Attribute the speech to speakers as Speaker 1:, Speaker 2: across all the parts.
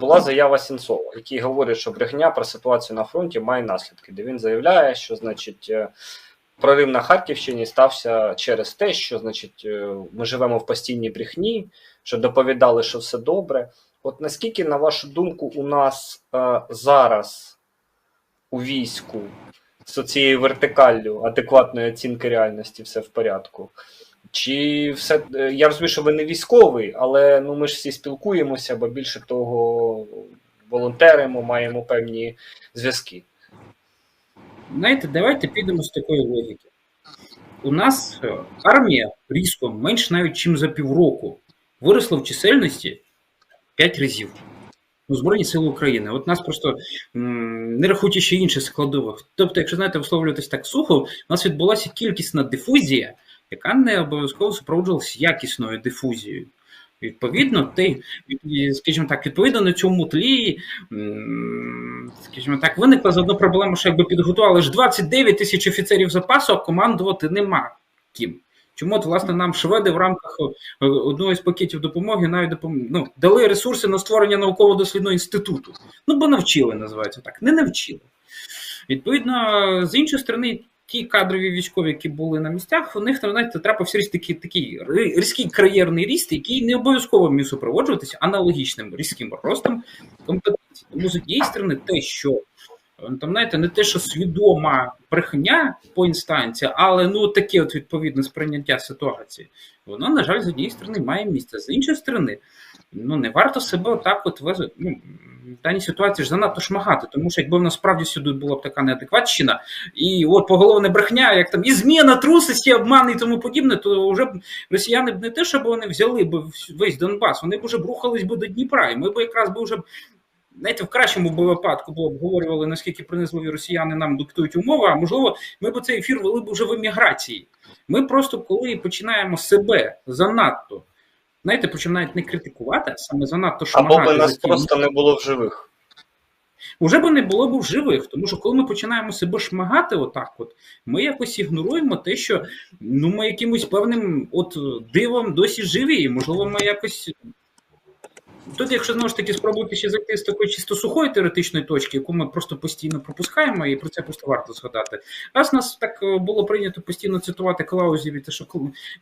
Speaker 1: була заява Сінцова, який говорить, що брехня про ситуацію на фронті має наслідки, де він заявляє, що значить. е, Прорив на Харківщині стався через те, що значить е, ми живемо в постійній брехні, що доповідали, що все добре. От наскільки, на вашу думку, у нас е, зараз у війську з цією вертикаллю адекватної оцінки реальності все в порядку? Чи все е, я розумію, що ви не військовий, але ну ми ж всі спілкуємося, бо більше того, волонтеримо, маємо певні зв'язки.
Speaker 2: Знаєте, давайте підемо з такої логіки. У нас е, армія різко менш навіть чим за півроку виросла в чисельності 5 разів. У Збройні Сили України. От нас просто м, не рахуючи ще інших складових. Тобто, якщо знаєте, висловлюватись так сухо, у нас відбулася кількісна дифузія, яка не обов'язково супроводжувалася якісною дифузією. Відповідно, ти, скажімо так, відповідно на цьому тлі, скажімо так, виникла заодно проблема, що якби підготували ж 29 тисяч офіцерів запасу, а командувати нема ким. Чому от, власне, нам шведи в рамках е, одного з пакетів допомоги навіть допом... ну, дали ресурси на створення науково-дослідного інституту. Ну, бо навчили, називається так. Не навчили. Відповідно, з іншої сторони, ті кадрові військові, які були на місцях, у них знаєте, трапився ріст такий, такий різкий кар'єрний ріст, який не обов'язково міг супроводжуватися аналогічним різким ростом компетенцій. Тому з однієї сторони, те, що е, там, знаєте, не те, що свідома брехня по інстанції, але ну таке от відповідне сприйняття ситуації, воно, на жаль, з однієї сторони має місце. З іншої сторони, ну не варто себе отак от вез- ну, в даній ситуації ж занадто шмагати, тому що якби в нас справді сюди була б така неадекватщина, і от поголовне брехня, як там і зміна, трусості, обман і тому подібне, то вже б росіяни б не те, щоб вони взяли б весь Донбас, вони б вже б рухались би до Дніпра, і ми б якраз би вже. Знаєте, в кращому випадку б обговорювали, наскільки принизливі росіяни нам диктують умови, а можливо, ми б цей ефір вели б вже в еміграції. Ми просто коли починаємо себе занадто, знаєте, починають не критикувати, саме занадто
Speaker 1: Або
Speaker 2: шмагати
Speaker 1: би нас
Speaker 2: ті
Speaker 1: просто не було в живих.
Speaker 2: Уже би не було б в живих, тому що коли ми починаємо себе шмагати, отак, от ми якось ігноруємо те, що ну ми якимось певним от дивом досі живі, і можливо, ми якось. Тут, якщо знову ж таки спробувати ще зайти з такої чисто сухої теоретичної точки, яку ми просто постійно пропускаємо, і про це просто варто згадати. Раз нас так е, було прийнято постійно цитувати Клаузів те, що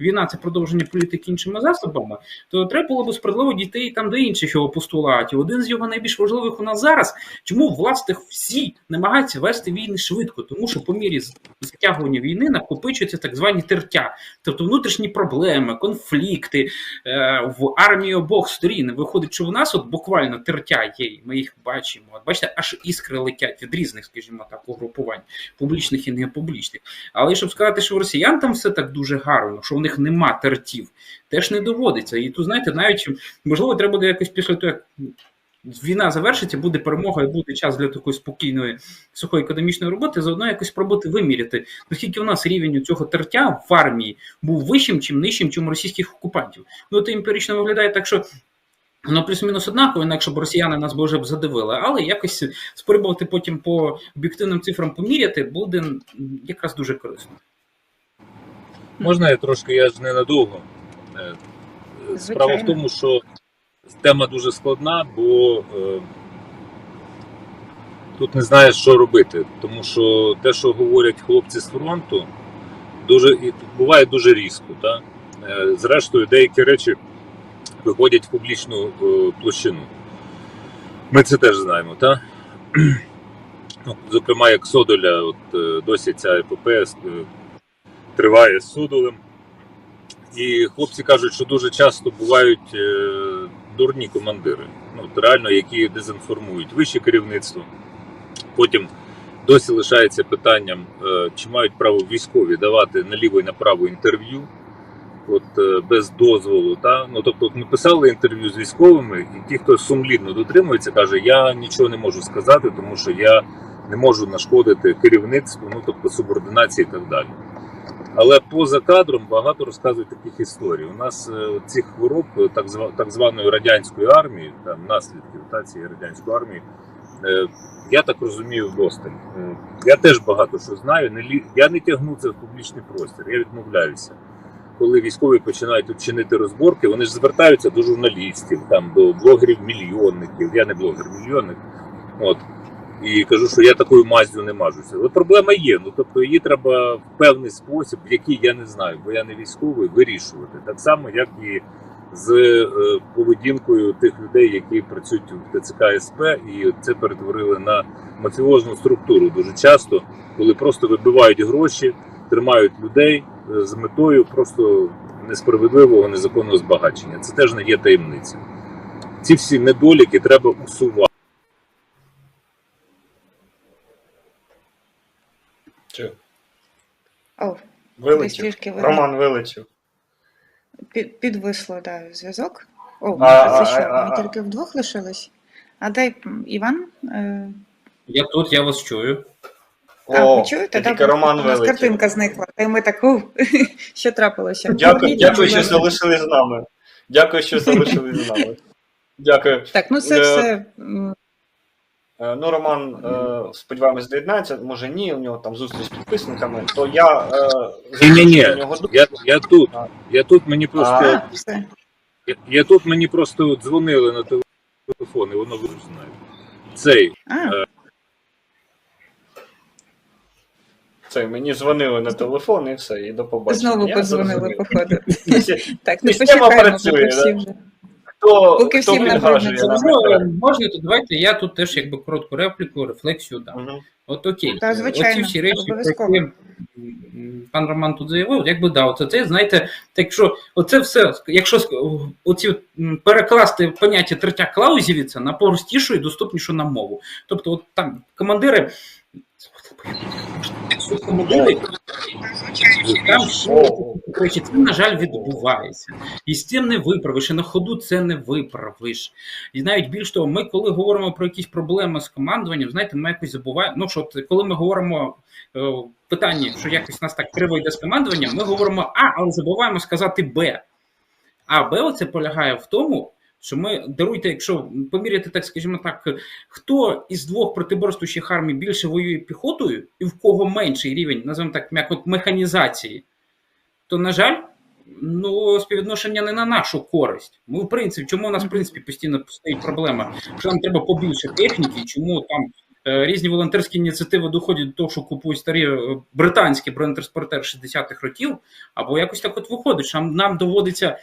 Speaker 2: війна це продовження політики іншими засобами, то треба було б справедливо дійти і там до інших його постулатів. Один з його найбільш важливих у нас зараз, чому власне всі намагаються вести війни швидко, тому що по мірі затягування війни накопичуються так звані тертя, тобто внутрішні проблеми, конфлікти е, в армії обох сторін. Виходить, що в нас от буквально тертя є, ми їх бачимо. От бачите, аж іскри летять від різних, скажімо так, угрупувань, публічних і непублічних. Але щоб сказати, що в росіян там все так дуже гарно, що в них нема тертів, теж не доводиться. І тут, знаєте, навіть можливо, треба буде якось після того, як війна завершиться, буде перемога і буде час для такої спокійної сухої економічної роботи, заодно якось спробувати виміряти, наскільки у нас рівень цього тертя в армії був вищим, чим нижчим, чим у російських окупантів. Ну, це емпірично виглядає так, що. Воно плюс-мінус однаково, інакше б росіяни нас би вже б задивили, але якось спробувати потім по об'єктивним цифрам поміряти буде якраз дуже корисно.
Speaker 3: Можна я трошки, я ж ненадовго. Е, Справа в тому, що тема дуже складна, бо е, тут не знаєш, що робити. Тому що те, що говорять хлопці з фронту, дуже, і буває дуже різко. Та? Е, зрештою, деякі речі виходять в публічну е, площину. Ми це теж знаємо, так? Ну, зокрема, як Содоля, от е, досі ця епопея е, триває з Содолем. І хлопці кажуть, що дуже часто бувають дурні командири, ну, от реально, які дезінформують вище керівництво. Потім досі лишається питанням, чи мають право військові давати наліво і направо інтерв'ю, от е, без дозволу. Та? Ну, тобто, ми писали інтерв'ю з військовими, і ті, хто сумлінно дотримується, каже, я нічого не можу сказати, тому що я не можу нашкодити керівництву, ну тобто субординації і так далі. Але поза кадром багато розказують таких історій. У нас е, цих хвороб, е, так, зва, так званої радянської армії, там наслідків та, цієї радянської армії, я так розумію, вдосталь. Я теж багато що знаю. Не лі... Я не тягну це в публічний простір, я відмовляюся. Коли військові починають тут чинити розборки, вони ж звертаються до журналістів, там до блогерів-мільйонників. Я не блогер-мільйонник. От. І кажу, що я такою маздю не мажуся. Але проблема є. Ну тобто її треба в певний спосіб, який я не знаю, бо я не військовий, вирішувати. Так само, як і з е, поведінкою тих людей, які працюють в ТЦК СП, і це перетворили на мафіозну структуру дуже часто, коли просто вибивають гроші, тримають людей е, з метою просто несправедливого незаконного збагачення. Це теж не є таємниця. Ці всі недоліки треба усувати.
Speaker 1: Чи
Speaker 4: О,
Speaker 1: вилетів? Роман вилетів.
Speaker 4: під, підвисло да, зв'язок. О,
Speaker 1: А,
Speaker 4: це що,
Speaker 1: а, а,
Speaker 4: ми тільки вдвох лишились? А дай Іван. Е,
Speaker 2: Я тут, я вас чую.
Speaker 4: А,
Speaker 1: О,
Speaker 4: ви чуєте?
Speaker 1: тільки
Speaker 4: Да,
Speaker 1: Роман
Speaker 4: у нас
Speaker 1: вилетів.
Speaker 4: картинка зникла. І ми так, у, що трапилося?
Speaker 1: Дякую, дякую, що залишились з нами. Дякую, що залишились з нами. Дякую.
Speaker 4: Так, ну це
Speaker 1: Е,
Speaker 4: все.
Speaker 1: Е, Ну, Роман, е, сподіваємось, доєднається. Може ні, у нього там зустріч з підписниками. То я е,
Speaker 3: Ні-ні-ні,
Speaker 1: нього
Speaker 3: Я, я тут.
Speaker 1: А.
Speaker 3: Я тут мені просто.
Speaker 4: А, все.
Speaker 3: Я, я тут мені просто дзвонили на телефон, і воно ви ж знаєте. Цей.
Speaker 4: А,
Speaker 1: Це мені дзвонили на телефон і все, і до побачення.
Speaker 4: знову
Speaker 1: Я
Speaker 4: подзвонили,
Speaker 1: зрозумів.
Speaker 4: походу. Так, ну
Speaker 1: Система працює,
Speaker 4: поки
Speaker 1: да? Хто,
Speaker 4: Поки
Speaker 1: хто
Speaker 4: всім
Speaker 1: підгажує
Speaker 2: можна, то давайте я тут теж якби коротку репліку, рефлексію дам.
Speaker 1: Мгм.
Speaker 2: От окей,
Speaker 4: Та, звичайно,
Speaker 2: оці всі речі, про які пан Роман тут заявив, якби да, оце це, знаєте, так що оце все, якщо оці перекласти поняття третя клаузівіця на простішу і доступнішу нам мову. Тобто, от там командири. Там речі, це, на жаль, відбувається. І з цим не виправиш, і на ходу це не виправиш. І навіть більш того, ми, коли говоримо про якісь проблеми з командуванням, знаєте, ми якось забуваємо. Ну що, коли ми говоримо е, в питанні, що якось нас так криво йде з командуванням, ми говоримо А, але забуваємо сказати Б. А Б оце полягає в тому, що ми даруйте, якщо поміряти, так скажімо так, хто із двох протиборствуючих армій більше воює піхотою, і в кого менший рівень, називаємо так, м'яко механізації, то, на жаль, ну, співвідношення не на нашу користь. Ми, в принципі, чому у нас в принципі постійно стоїть проблема? Що нам треба побільше техніки, чому там е, різні волонтерські ініціативи доходять до того, що купують старі е, британські бронетранспортери 60-х років, або якось так от виходить, що нам, нам доводиться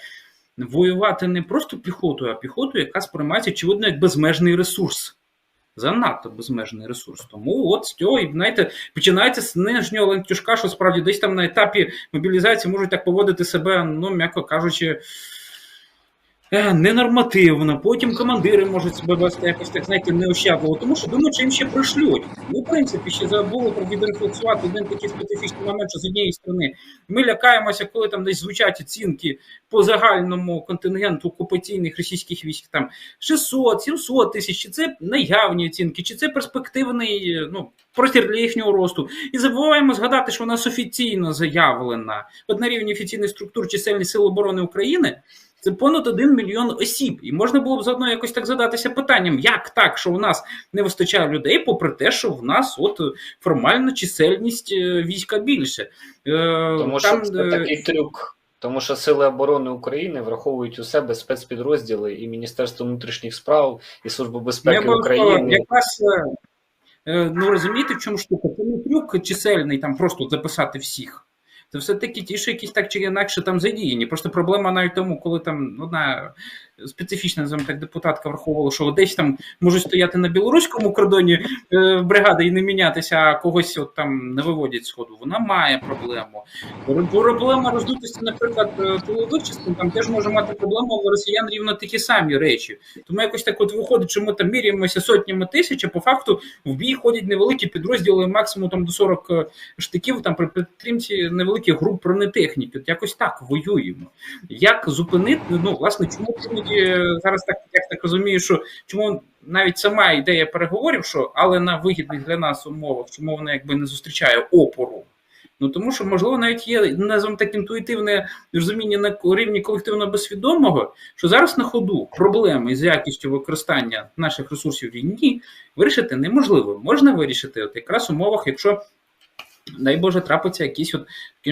Speaker 2: воювати не просто піхотою, а піхотою, яка сприймається, очевидно, як безмежний ресурс. Занадто безмежний ресурс. Тому от з цього, і знаєте, починається з нижнього ланцюжка, що справді десь там на етапі мобілізації можуть так поводити себе, ну, м'яко кажучи, ненормативно. Потім командири можуть себе вести якось так, знаєте, неощадливо, тому що думаю, що їм ще пришлють. Ну, в принципі, ще забули про відрефлексувати один такий специфічний момент, що з однієї сторони ми лякаємося, коли там десь звучать оцінки по загальному контингенту окупаційних російських військ там 600, 700 тисяч, чи це наявні оцінки, чи це перспективний е, ну, простір для їхнього росту. І забуваємо згадати, що у нас офіційно заявлена от на рівні офіційних структур чисельність Сил оборони України. Це понад 1 мільйон осіб, і можна було б заодно якось так задатися питанням, як так, що у нас не вистачає людей, попри те, що в нас от формальна чисельність е, війська більше. Е,
Speaker 1: Тому
Speaker 2: там,
Speaker 1: що це
Speaker 2: е,
Speaker 1: такий трюк. Тому що Сили оборони України враховують у себе спецпідрозділи і Міністерство внутрішніх справ, і Служба безпеки України.
Speaker 2: Якраз е, е, ну розумієте, в чому штука? Це не трюк чисельний, там просто записати всіх. Це все-таки ті, що якісь так чи інакше там задіяні. Просто проблема навіть тому, коли там одна специфічна називаємо так, депутатка враховувала, що десь там можуть стояти на білоруському кордоні е, бригади і не мінятися, а когось от там не виводять сходу. Вона має проблему. Проблема роздутості, наприклад, е, там теж може мати проблему у росіян рівно такі самі речі. Тому якось так от виходить, що ми там міряємося сотнями тисяч, а по факту в бій ходять невеликі підрозділи, максимум там до 40 штиків, там при підтримці невеликих груп бронетехніки. От якось так воюємо. Як зупинити? Ну, власне, чому іноді зараз так, я так розумію, що чому навіть сама ідея переговорів, що але на вигідних для нас умовах, чому вона якби не зустрічає опору? Ну тому що, можливо, навіть є називаємо так інтуїтивне розуміння на рівні колективно безсвідомого, що зараз на ходу проблеми з якістю використання наших ресурсів війні вирішити неможливо. Можна вирішити от якраз в умовах, якщо дай Боже, трапиться якийсь от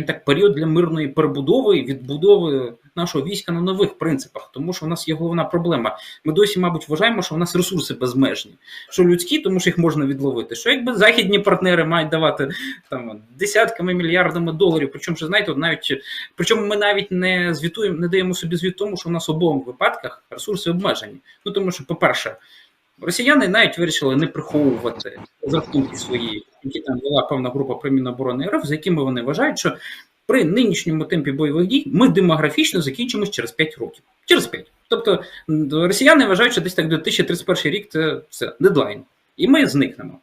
Speaker 2: так період для мирної перебудови і відбудови нашого війська на нових принципах, тому що в нас є головна проблема. Ми досі, мабуть, вважаємо, що в нас ресурси безмежні, що людські, тому що їх можна відловити. Що якби західні партнери мають давати там десятками мільярдами доларів. Причому що знаєте, навіть причому ми навіть не звітуємо, не даємо собі звіт тому, що в нас в обох випадках ресурси обмежені. Ну тому що, по-перше, росіяни навіть вирішили не приховувати рахунки свої, які там була певна група при Міноборони РФ, з якими вони вважають, що при нинішньому темпі бойових дій ми демографічно закінчимось через 5 років. Через 5. Тобто росіяни вважають, що десь так до 2031 рік це все дедлайн. І ми зникнемо.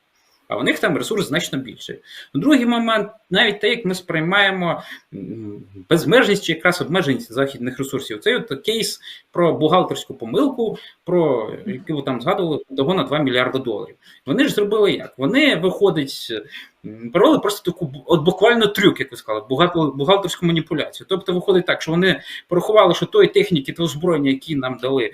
Speaker 2: А у них там ресурс значно більший. Другий момент, навіть те, як ми сприймаємо безмежність чи якраз обмеженість західних ресурсів. Це от кейс про бухгалтерську помилку, про яку ви там згадували, того на 2 мільярди доларів. Вони ж зробили як? Вони виходить, провели просто таку от буквально трюк, як ви сказали, бухгалтерську маніпуляцію. Тобто виходить так, що вони порахували, що тої техніки та озброєння, які нам дали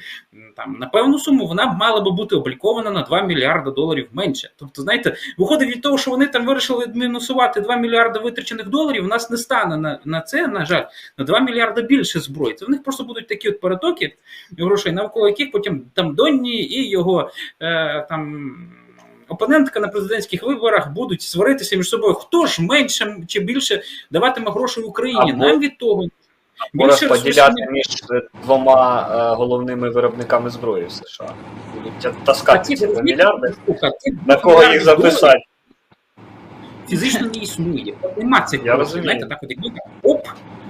Speaker 2: там на певну суму, вона мала би бути облікована на 2 мільярди доларів менше. Тобто, знаєте, виходить від того, що вони там вирішили мінусувати 2 мільярди витрачених доларів, у нас не стане на, на це, на жаль, на 2 мільярди більше зброї. Це в них просто будуть такі от перетоки грошей, навколо яких потім там Донні і його е, там. Опонентка на президентських виборах будуть сваритися між собою. Хто ж менше чи більше даватиме грошей Україні?
Speaker 1: Або-
Speaker 2: Нам від того
Speaker 1: Або
Speaker 2: більше
Speaker 1: розподіляти
Speaker 2: ресурсів.
Speaker 1: між двома е, головними виробниками зброї в США. Будуть таскати
Speaker 2: ці
Speaker 1: ці 2
Speaker 2: розміри,
Speaker 1: мільярди. На кого їх записати?
Speaker 2: Фізично не існує. Нема цих. Знаєте, так от якби так, оп,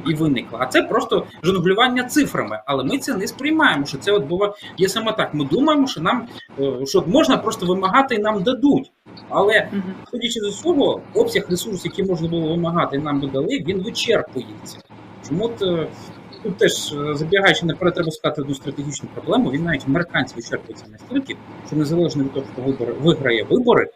Speaker 2: і виникло. А це просто жонглювання цифрами. Але ми це не сприймаємо, що це от було є саме так. Ми думаємо, що нам е, що можна просто вимагати і нам дадуть. Але судячи з усього, обсяг ресурсів, які можна було вимагати, і нам би дали, він вичерпується. Чому от, е, тут теж е, забігаючи наперед, треба сказати одну стратегічну проблему. Він навіть американці вичерпується настільки, що незалежно від того, хто вибори виграє вибори,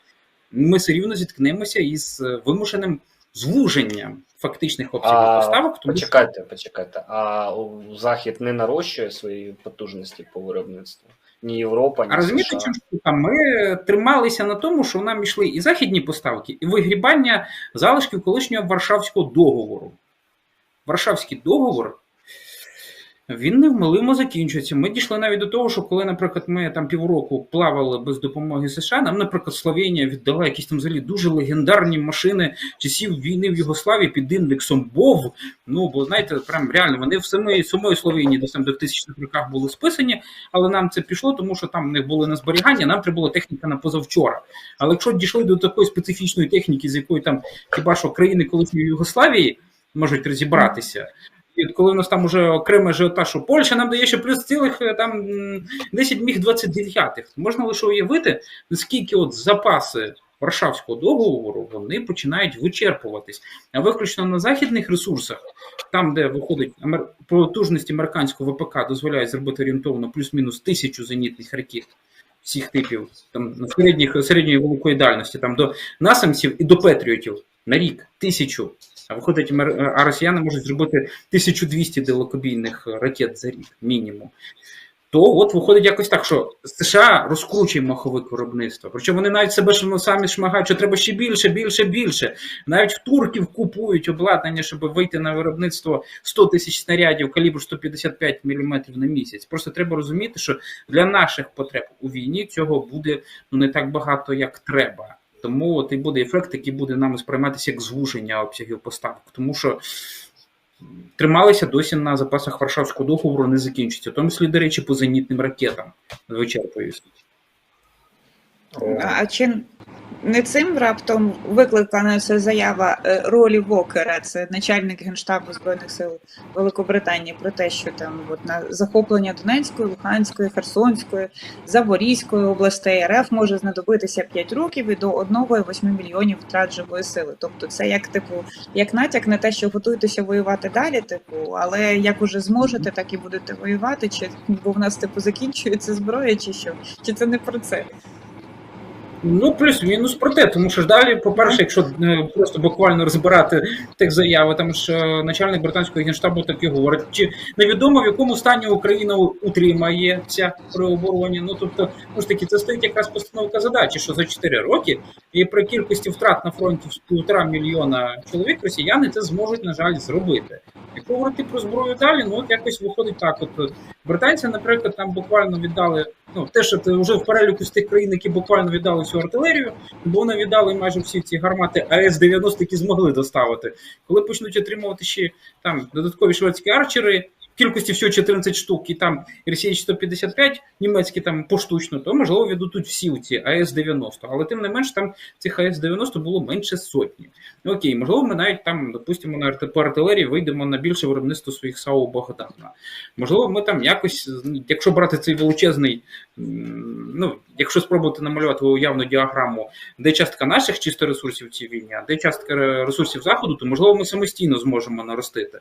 Speaker 2: ми все рівно зіткнемося із е, вимушеним звуженням фактичних обсягів поставок. Тому що
Speaker 1: Почекайте, почекайте. А Захід не нарощує свої потужності по виробництву? Ні Європа, ні
Speaker 2: А розумієте, чому? Ми трималися на тому, що нам йшли і західні поставки, і вигрібання залишків колишнього Варшавського договору. Варшавський договор. Він невмилимо закінчується. Ми дійшли навіть до того, що коли, наприклад, ми там півроку плавали без допомоги США, нам, наприклад, Словенія віддала якісь там взагалі дуже легендарні машини часів війни в Югославії під індексом БОВ. Ну, бо знаєте, прям реально вони в самої самої Словенії десь там до 2000 х роках були списані, але нам це пішло, тому що там в них були на зберігання, нам треба була техніка на позавчора. Але якщо дійшли до такої специфічної техніки, з якої там хіба що країни колишньої Югославії можуть розібратися. Коли у нас там уже окрема ажіотаж, що Польща нам дає ще плюс цілих е, там м, 10 міг 29 можна лише уявити, наскільки от запаси Варшавського договору вони починають вичерпуватись. А виключно на західних ресурсах, там, де виходить амер... потужність американського ВПК дозволяє зробити орієнтовно плюс-мінус тисячу зенітних ракет всіх типів, там середніх, середньої великої дальності, там до насамців і до Петріотів на рік тисячу. Виходить, амер- а росіяни можуть зробити 1200 далекобійних ракет за рік, мінімум. То от виходить якось так, що США розкручує маховик виробництва. Причому вони навіть себе ж самі шмагають, що треба ще більше, більше, більше. Навіть в турків купують обладнання, щоб вийти на виробництво 100 тисяч снарядів калібру 155 мм на місяць. Просто треба розуміти, що для наших потреб у війні цього буде ну не так багато, як треба. Тому от і буде ефект, який буде нами сприйматися як звуження обсягів поставок. Тому що трималися досі на запасах Варшавського договору, не закінчиться. В тому числі, до речі, по зенітним ракетам вичерпуються.
Speaker 1: Е,
Speaker 4: А чи не цим раптом викликана ця заява е, ролі Вокера, це начальник генштабу збройних сил Великобританії, про те, що там от на захоплення Донецької, Луганської, Херсонської, Запорізької областей РФ може знадобитися 5 років і до 1,8 мільйонів втрат живої сили. Тобто, це як типу, як натяк на те, що готуйтеся воювати далі, типу, але як уже зможете, так і будете воювати. Чи бо в нас типу закінчується зброя, чи що? Чи це не про це?
Speaker 2: Ну, плюс-мінус про те, тому що ж далі, по-перше, якщо е, просто буквально розбирати текст заяви, там ж е, начальник британського генштабу так і говорить, чи невідомо в якому стані Україна утримається при обороні. Ну тобто, ну ж таки, це стоїть якраз постановка задачі, що за 4 роки і при кількості втрат на фронті в півтора мільйона чоловік росіяни це зможуть, на жаль, зробити. Якщо говорити про зброю далі, ну от якось виходить так. От британці, наприклад, там буквально віддали. Ну, те, що це вже в переліку з тих країн, які буквально віддали цю артилерію, бо вони віддали майже всі ці гармати АС-90, які змогли доставити. Коли почнуть отримувати ще там додаткові шведські арчери, кількості всього 14 штук, і там Росії 155, німецькі там поштучно, то можливо віддадуть всі ці АС-90. Але тим не менш, там цих АС-90 було менше сотні. Ну, окей, можливо, ми навіть там, допустимо, на по артилерії вийдемо на більше виробництво своїх САУ Богдана. Можливо, ми там якось, якщо брати цей величезний, ну, якщо спробувати намалювати уявну діаграму, де частка наших чисто ресурсів в а де частка ресурсів заходу, то можливо ми самостійно зможемо наростити.